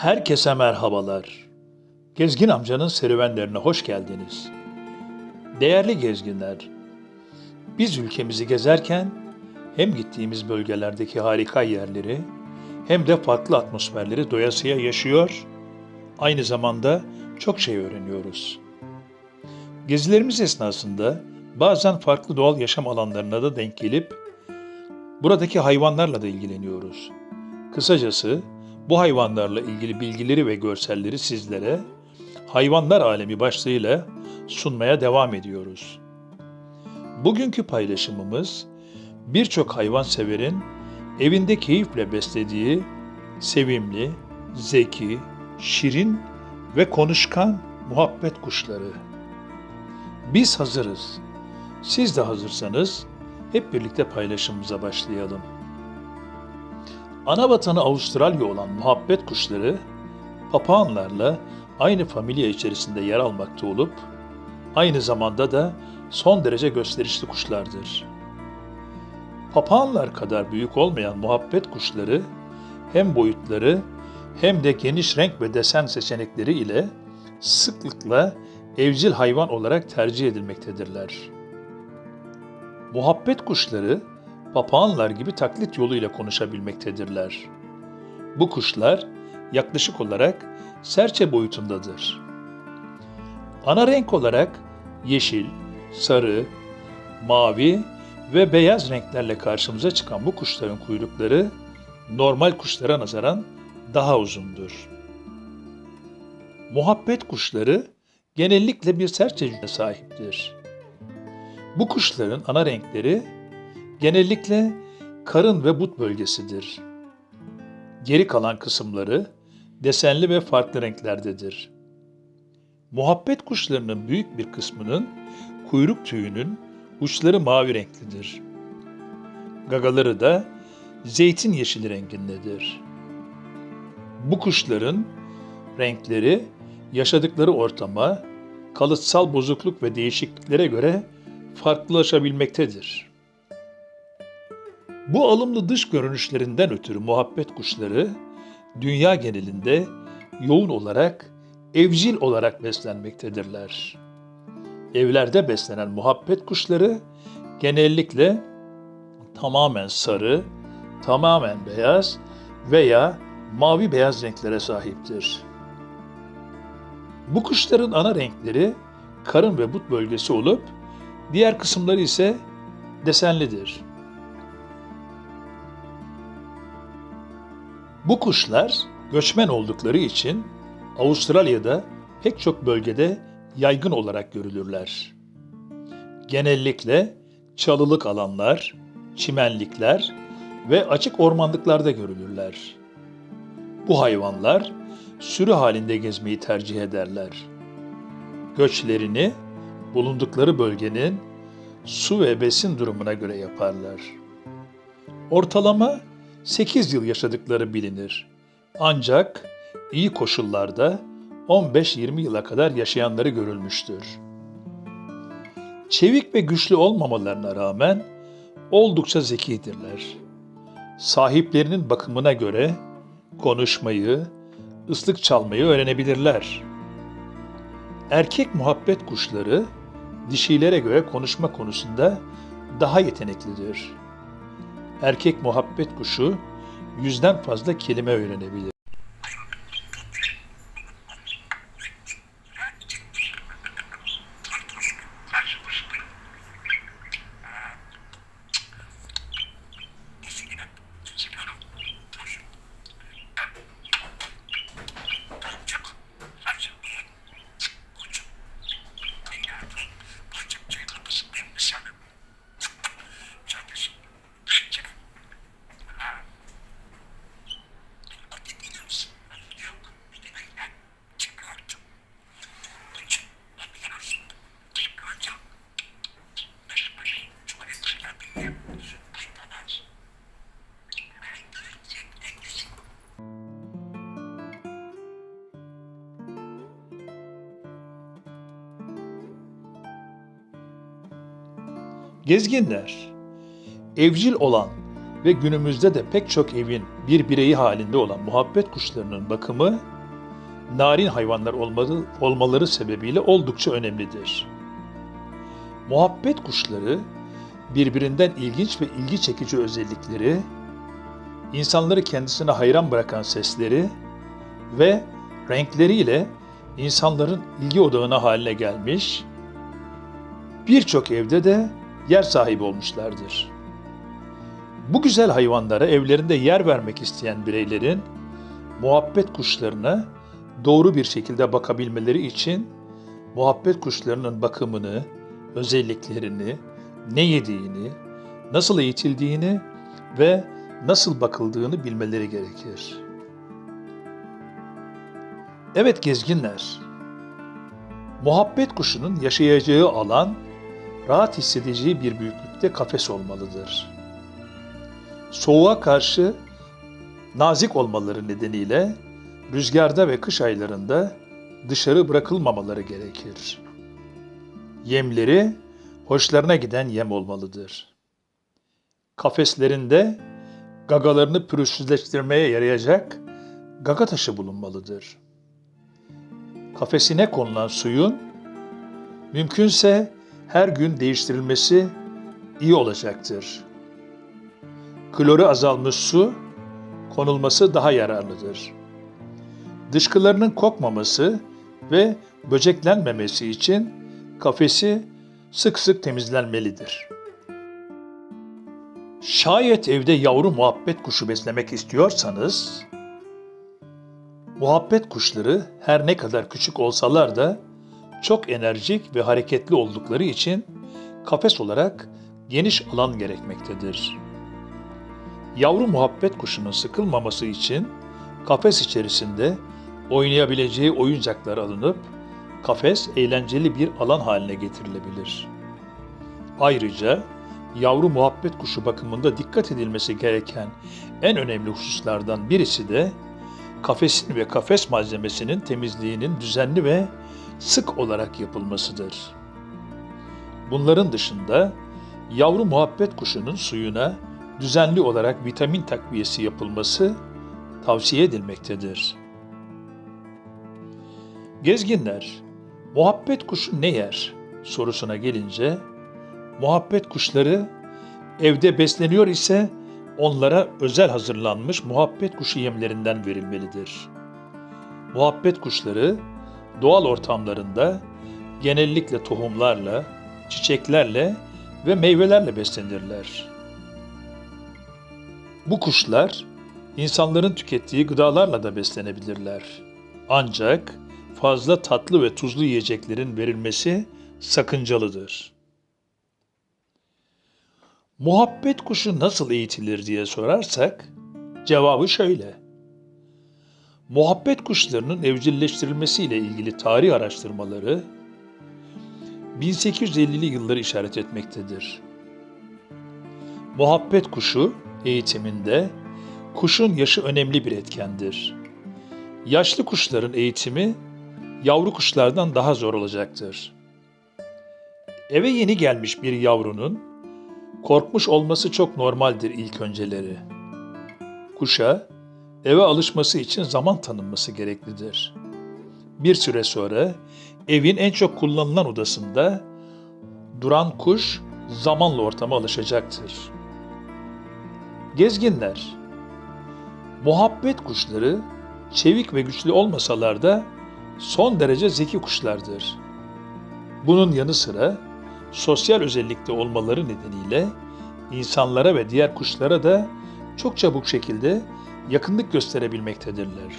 Herkese merhabalar. Gezgin amcanın serüvenlerine hoş geldiniz. Değerli gezginler, biz ülkemizi gezerken hem gittiğimiz bölgelerdeki harika yerleri hem de farklı atmosferleri doyasıya yaşıyor, aynı zamanda çok şey öğreniyoruz. Gezilerimiz esnasında bazen farklı doğal yaşam alanlarına da denk gelip buradaki hayvanlarla da ilgileniyoruz. Kısacası bu hayvanlarla ilgili bilgileri ve görselleri sizlere hayvanlar alemi başlığıyla sunmaya devam ediyoruz. Bugünkü paylaşımımız birçok hayvan severin evinde keyifle beslediği sevimli, zeki, şirin ve konuşkan muhabbet kuşları. Biz hazırız. Siz de hazırsanız hep birlikte paylaşımımıza başlayalım. Ana vatanı Avustralya olan muhabbet kuşları papağanlarla aynı familya içerisinde yer almakta olup aynı zamanda da son derece gösterişli kuşlardır. Papağanlar kadar büyük olmayan muhabbet kuşları hem boyutları hem de geniş renk ve desen seçenekleri ile sıklıkla evcil hayvan olarak tercih edilmektedirler. Muhabbet kuşları papağanlar gibi taklit yoluyla konuşabilmektedirler. Bu kuşlar yaklaşık olarak serçe boyutundadır. Ana renk olarak yeşil, sarı, mavi ve beyaz renklerle karşımıza çıkan bu kuşların kuyrukları normal kuşlara nazaran daha uzundur. Muhabbet kuşları genellikle bir serçe sahiptir. Bu kuşların ana renkleri genellikle karın ve but bölgesidir. Geri kalan kısımları desenli ve farklı renklerdedir. Muhabbet kuşlarının büyük bir kısmının kuyruk tüyünün uçları mavi renklidir. Gagaları da zeytin yeşili rengindedir. Bu kuşların renkleri yaşadıkları ortama, kalıtsal bozukluk ve değişikliklere göre farklılaşabilmektedir. Bu alımlı dış görünüşlerinden ötürü muhabbet kuşları dünya genelinde yoğun olarak evcil olarak beslenmektedirler. Evlerde beslenen muhabbet kuşları genellikle tamamen sarı, tamamen beyaz veya mavi beyaz renklere sahiptir. Bu kuşların ana renkleri karın ve but bölgesi olup diğer kısımları ise desenlidir. Bu kuşlar göçmen oldukları için Avustralya'da pek çok bölgede yaygın olarak görülürler. Genellikle çalılık alanlar, çimenlikler ve açık ormanlıklarda görülürler. Bu hayvanlar sürü halinde gezmeyi tercih ederler. Göçlerini bulundukları bölgenin su ve besin durumuna göre yaparlar. Ortalama 8 yıl yaşadıkları bilinir. Ancak iyi koşullarda 15-20 yıla kadar yaşayanları görülmüştür. Çevik ve güçlü olmamalarına rağmen oldukça zekidirler. Sahiplerinin bakımına göre konuşmayı, ıslık çalmayı öğrenebilirler. Erkek muhabbet kuşları dişilere göre konuşma konusunda daha yeteneklidir. Erkek muhabbet kuşu yüzden fazla kelime öğrenebilir. Gezginler, evcil olan ve günümüzde de pek çok evin bir bireyi halinde olan muhabbet kuşlarının bakımı narin hayvanlar olmaları, olmaları sebebiyle oldukça önemlidir. Muhabbet kuşları birbirinden ilginç ve ilgi çekici özellikleri, insanları kendisine hayran bırakan sesleri ve renkleriyle insanların ilgi odağına haline gelmiş, birçok evde de yer sahibi olmuşlardır. Bu güzel hayvanlara evlerinde yer vermek isteyen bireylerin muhabbet kuşlarına doğru bir şekilde bakabilmeleri için muhabbet kuşlarının bakımını, özelliklerini, ne yediğini, nasıl eğitildiğini ve nasıl bakıldığını bilmeleri gerekir. Evet gezginler, muhabbet kuşunun yaşayacağı alan, rahat hissedeceği bir büyüklükte kafes olmalıdır. Soğuğa karşı nazik olmaları nedeniyle rüzgarda ve kış aylarında dışarı bırakılmamaları gerekir. Yemleri hoşlarına giden yem olmalıdır. Kafeslerinde gagalarını pürüzsüzleştirmeye yarayacak gaga taşı bulunmalıdır. Kafesine konulan suyun mümkünse her gün değiştirilmesi iyi olacaktır. Kloru azalmış su konulması daha yararlıdır. Dışkılarının kokmaması ve böceklenmemesi için kafesi sık sık temizlenmelidir. Şayet evde yavru muhabbet kuşu beslemek istiyorsanız, muhabbet kuşları her ne kadar küçük olsalar da çok enerjik ve hareketli oldukları için kafes olarak geniş alan gerekmektedir. Yavru muhabbet kuşunun sıkılmaması için kafes içerisinde oynayabileceği oyuncaklar alınıp kafes eğlenceli bir alan haline getirilebilir. Ayrıca yavru muhabbet kuşu bakımında dikkat edilmesi gereken en önemli hususlardan birisi de kafesin ve kafes malzemesinin temizliğinin düzenli ve sık olarak yapılmasıdır. Bunların dışında yavru muhabbet kuşunun suyuna düzenli olarak vitamin takviyesi yapılması tavsiye edilmektedir. Gezginler, muhabbet kuşu ne yer sorusuna gelince, muhabbet kuşları evde besleniyor ise onlara özel hazırlanmış muhabbet kuşu yemlerinden verilmelidir. Muhabbet kuşları doğal ortamlarında genellikle tohumlarla, çiçeklerle ve meyvelerle beslenirler. Bu kuşlar insanların tükettiği gıdalarla da beslenebilirler. Ancak fazla tatlı ve tuzlu yiyeceklerin verilmesi sakıncalıdır. Muhabbet kuşu nasıl eğitilir diye sorarsak cevabı şöyle. Muhabbet kuşlarının evcilleştirilmesiyle ilgili tarih araştırmaları 1850'li yılları işaret etmektedir. Muhabbet kuşu eğitiminde kuşun yaşı önemli bir etkendir. Yaşlı kuşların eğitimi yavru kuşlardan daha zor olacaktır. Eve yeni gelmiş bir yavrunun korkmuş olması çok normaldir ilk önceleri. Kuşa eve alışması için zaman tanınması gereklidir. Bir süre sonra evin en çok kullanılan odasında duran kuş zamanla ortama alışacaktır. Gezginler Muhabbet kuşları çevik ve güçlü olmasalar da son derece zeki kuşlardır. Bunun yanı sıra sosyal özellikte olmaları nedeniyle insanlara ve diğer kuşlara da çok çabuk şekilde yakınlık gösterebilmektedirler.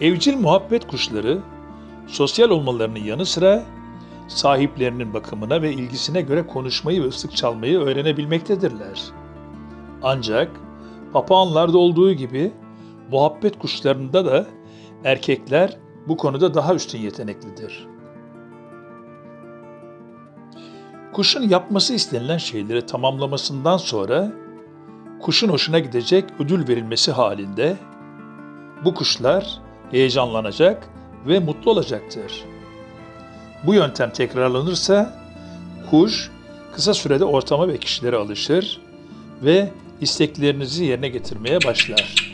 Evcil muhabbet kuşları sosyal olmalarının yanı sıra sahiplerinin bakımına ve ilgisine göre konuşmayı ve ıslık çalmayı öğrenebilmektedirler. Ancak papağanlarda olduğu gibi muhabbet kuşlarında da erkekler bu konuda daha üstün yeteneklidir. Kuşun yapması istenilen şeyleri tamamlamasından sonra kuşun hoşuna gidecek ödül verilmesi halinde bu kuşlar heyecanlanacak ve mutlu olacaktır. Bu yöntem tekrarlanırsa kuş kısa sürede ortama ve kişilere alışır ve isteklerinizi yerine getirmeye başlar.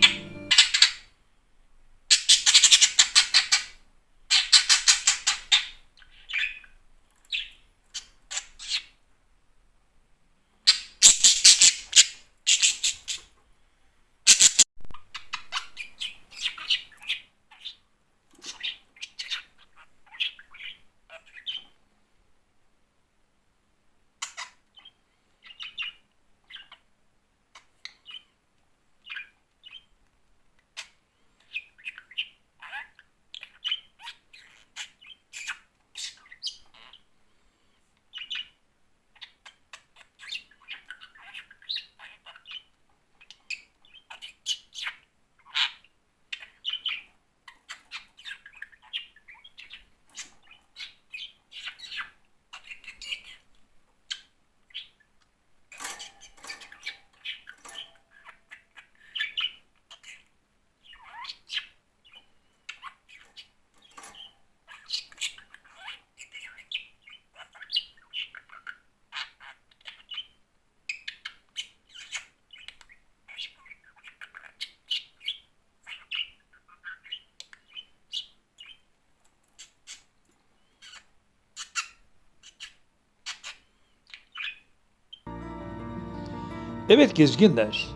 Evet gezginler,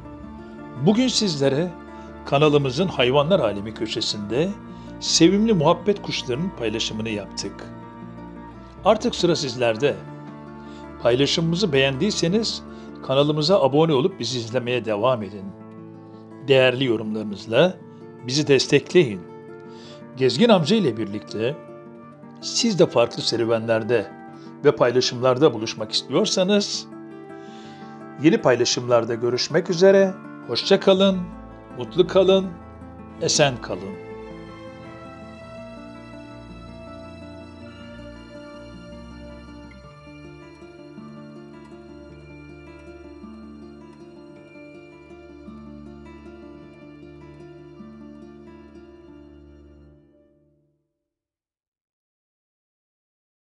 bugün sizlere kanalımızın hayvanlar alemi köşesinde sevimli muhabbet kuşlarının paylaşımını yaptık. Artık sıra sizlerde. Paylaşımımızı beğendiyseniz kanalımıza abone olup bizi izlemeye devam edin. Değerli yorumlarınızla bizi destekleyin. Gezgin amca ile birlikte siz de farklı serüvenlerde ve paylaşımlarda buluşmak istiyorsanız Yeni paylaşımlarda görüşmek üzere. Hoşça kalın, mutlu kalın, esen kalın.